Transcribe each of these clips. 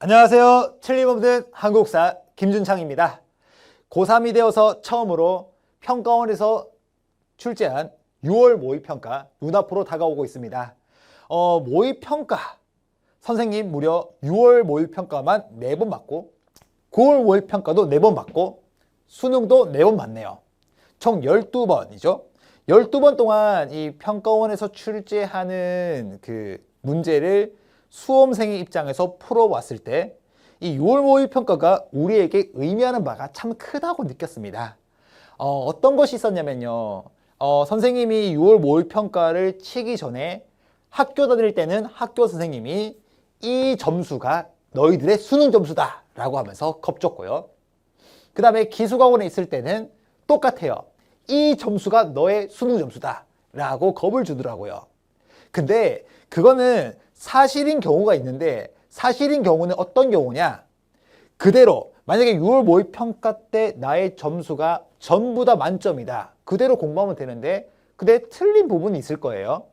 안녕하세요. 틀림없는 한국사 김준창입니다. 고3이 되어서 처음으로 평가원에서 출제한 6월 모의평가 눈앞으로 다가오고 있습니다. 어, 모의평가 선생님 무려 6월 모의평가만 4번 맞고 9월 모의평가도 4번 맞고 수능도 4번 맞네요. 총 12번이죠. 12번 동안 이 평가원에서 출제하는 그 문제를 수험생의 입장에서 풀어왔을 때 이 6월 모의 평가가 우리에게 의미하는 바가 참 크다고 느꼈습니다. 어, 떤 것이 있었냐면요. 어, 선생님이 6월 모의 평가를 치기 전에 학교 다닐 때는 학교 선생님이 이 점수가 너희들의 수능 점수다 라고 하면서 겁줬고요. 그 다음에 기수학원에 있을 때는 똑같아요. 이 점수가 너의 수능 점수다 라고 겁을 주더라고요. 근데 그거는 사실인 경우가 있는데 사실인 경우는 어떤 경우냐? 그대로 만약에 6월 모의 평가 때 나의 점수가 전부 다 만점이다. 그대로 공부하면 되는데 근데 틀린 부분이 있을 거예요.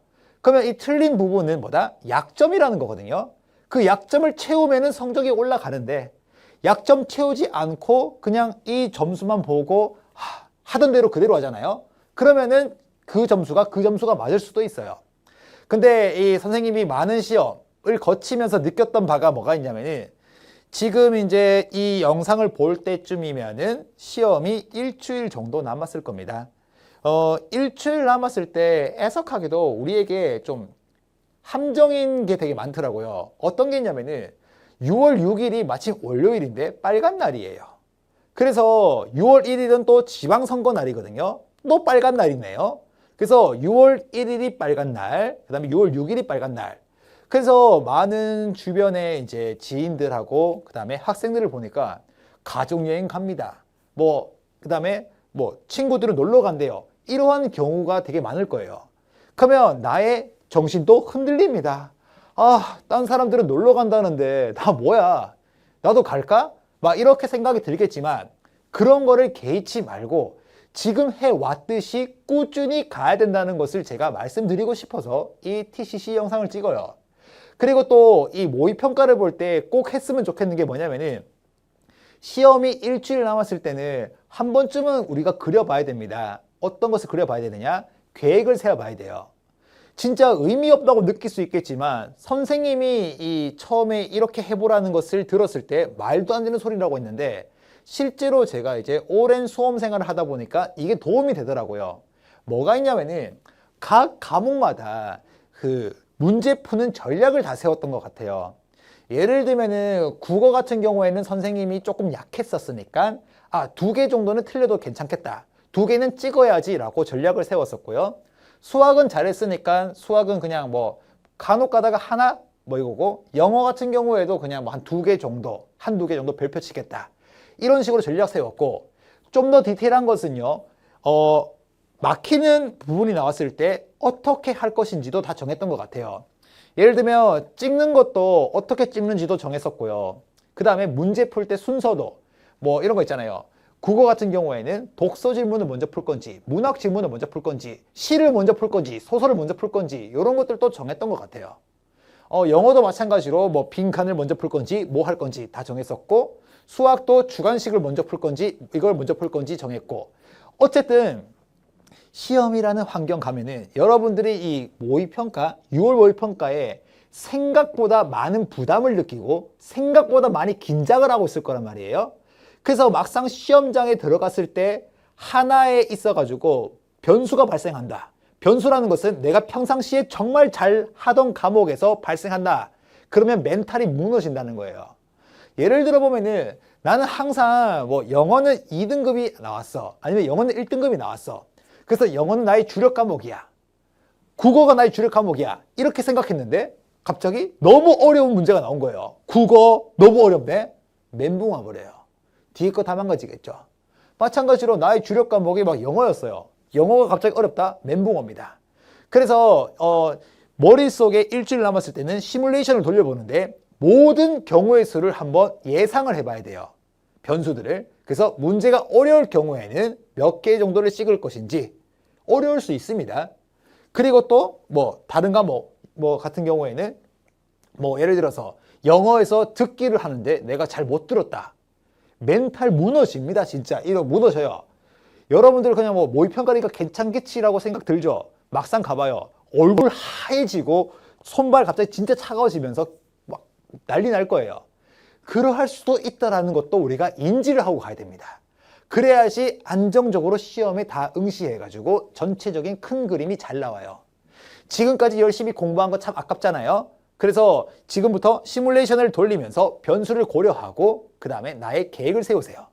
그러면 이 틀린 부분은 뭐다? 약점이라는 거거든요. 그 약점을 채우면은 성적이 올라가는데 약점 채우지 않고 그냥 이 점수만 보고 하, 하던 대로 그대로 하잖아요. 그러면은 그 점수가 그 점수가 맞을 수도 있어요. 근데 이 선생님이 많은 시험을 거치면서 느꼈던 바가 뭐가 있냐면은 지금 이제 이 영상을 볼 때쯤이면은 시험이 일주일 정도 남았을 겁니다. 어, 일주일 남았을 때 애석하게도 우리에게 좀 함정인 게 되게 많더라고요. 어떤 게 있냐면은 6월 6일이 마침 월요일인데 빨간 날이에요. 그래서 6월 1일은 또 지방선거 날이거든요. 또 빨간 날이네요. 그래서 6월 1일이 빨간 날, 그 다음에 6월 6일이 빨간 날. 그래서 많은 주변의 이제 지인들하고 그 다음에 학생들을 보니까 가족여행 갑니다. 뭐, 그 다음에 뭐 친구들은 놀러 간대요. 이러한 경우가 되게 많을 거예요. 그러면 나의 정신도 흔들립니다. 아, 딴 사람들은 놀러 간다는데 나 뭐야? 나도 갈까? 막 이렇게 생각이 들겠지만 그런 거를 개의치 말고 지금 해왔듯이 꾸준히 가야 된다는 것을 제가 말씀드리고 싶어서 이 TCC 영상을 찍어요. 그리고 또 이 모의 평가를 볼 때 꼭 했으면 좋겠는 게 뭐냐면은 시험이 일주일 남았을 때는 한 번쯤은 우리가 그려봐야 됩니다. 어떤 것을 그려봐야 되느냐? 계획을 세워봐야 돼요. 진짜 의미 없다고 느낄 수 있겠지만 선생님이 이 처음에 이렇게 해보라는 것을 들었을 때 말도 안 되는 소리라고 했는데 실제로 제가 이제 오랜 수험 생활을 하다 보니까 이게 도움이 되더라고요. 뭐가 있냐면은 각 과목마다 그 문제 푸는 전략을 다 세웠던 것 같아요. 예를 들면은 국어 같은 경우에는 선생님이 조금 약했었으니까 아, 두 개 정도는 틀려도 괜찮겠다. 두 개는 찍어야지라고 전략을 세웠었고요. 수학은 잘했으니까 수학은 그냥 뭐 간혹 가다가 하나 뭐 이거고 영어 같은 경우에도 그냥 뭐 한 두 개 정도, 한두 개 정도 별표 치겠다. 이런 식으로 전략 세웠고 좀 더 디테일한 것은요. 어, 막히는 부분이 나왔을 때 어떻게 할 것인지도 다 정했던 것 같아요. 예를 들면 찍는 것도 어떻게 찍는지도 정했었고요. 그 다음에 문제 풀 때 순서도 뭐 이런 거 있잖아요. 국어 같은 경우에는 독서 질문을 먼저 풀 건지, 문학 질문을 먼저 풀 건지, 시를 먼저 풀 건지, 소설을 먼저 풀 건지 이런 것들도 정했던 것 같아요. 어, 영어도 마찬가지로 뭐 빈칸을 먼저 풀 건지, 뭐 할 건지 다 정했었고, 수학도 주관식을 먼저 풀 건지, 이걸 먼저 풀 건지 정했고, 어쨌든 시험이라는 환경 가면은 여러분들이 이 모의평가, 6월 모의평가에 생각보다 많은 부담을 느끼고 생각보다 많이 긴장을 하고 있을 거란 말이에요. 그래서 막상 시험장에 들어갔을 때 하나에 있어가지고 변수가 발생한다. 변수라는 것은 내가 평상시에 정말 잘 하던 과목에서 발생한다. 그러면 멘탈이 무너진다는 거예요. 예를 들어 보면은 나는 항상 뭐 영어는 2등급이 나왔어. 아니면 영어는 1등급이 나왔어. 그래서 영어는 나의 주력 과목이야. 국어가 나의 주력 과목이야. 이렇게 생각했는데 갑자기 너무 어려운 문제가 나온 거예요. 국어 너무 어렵네. 멘붕 와버려요. 뒤에 거 다 망가지겠죠. 마찬가지로 나의 주력 과목이 막 영어였어요. 영어가 갑자기 어렵다? 멘붕 옵니다. 그래서 어, 머릿속에 일주일 남았을 때는 시뮬레이션을 돌려보는데 모든 경우의 수를 한번 예상을 해봐야 돼요. 변수들을. 그래서 문제가 어려울 경우에는 몇 개 정도를 찍을 것인지 어려울 수 있습니다. 그리고 또 뭐 다른 과목 뭐 같은 경우에는 뭐 예를 들어서 영어에서 듣기를 하는데 내가 잘 못 들었다. 멘탈 무너집니다, 진짜. 이거 무너져요. 여러분들 그냥 뭐 모의평가니까 괜찮겠지라고 생각 들죠? 막상 가봐요. 얼굴 하얘지고 손발 갑자기 진짜 차가워지면서 막 난리 날 거예요. 그러할 수도 있다라는 것도 우리가 인지를 하고 가야 됩니다. 그래야지 안정적으로 시험에 다 응시해가지고 전체적인 큰 그림이 잘 나와요. 지금까지 열심히 공부한 거 참 아깝잖아요. 그래서 지금부터 시뮬레이션을 돌리면서 변수를 고려하고 그 다음에 나의 계획을 세우세요.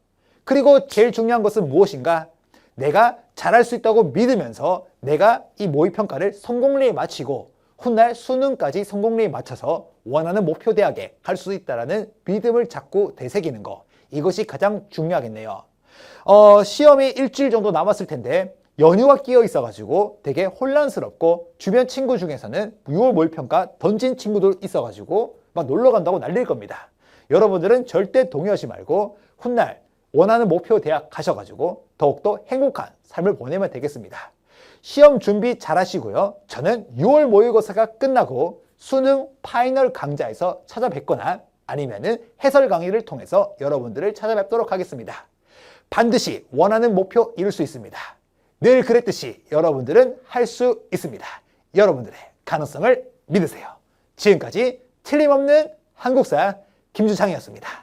그리고 제일 중요한 것은 무엇인가? 내가 잘할 수 있다고 믿으면서 내가 이 모의평가를 성공리에 마치고 훗날 수능까지 성공리에 맞춰서 원하는 목표 대학에 갈 수 있다라는 믿음을 자꾸 되새기는 거. 이것이 가장 중요하겠네요. 어, 시험이 일주일 정도 남았을 텐데 연휴가 끼어 있어가지고 되게 혼란스럽고 주변 친구 중에서는 6월 모의평가 던진 친구들 있어가지고 막 놀러 간다고 날릴 겁니다. 여러분들은 절대 동요하지 말고 훗날 원하는 목표 대학 가셔가지고 더욱더 행복한 삶을 보내면 되겠습니다. 시험 준비 잘 하시고요. 저는 6월 모의고사가 끝나고 수능 파이널 강좌에서 찾아뵙거나 아니면은 해설 강의를 통해서 여러분들을 찾아뵙도록 하겠습니다. 반드시 원하는 목표 이룰 수 있습니다. 늘 그랬듯이 여러분들은 할 수 있습니다. 여러분들의 가능성을 믿으세요. 지금까지 틀림없는 한국사 김주창이었습니다.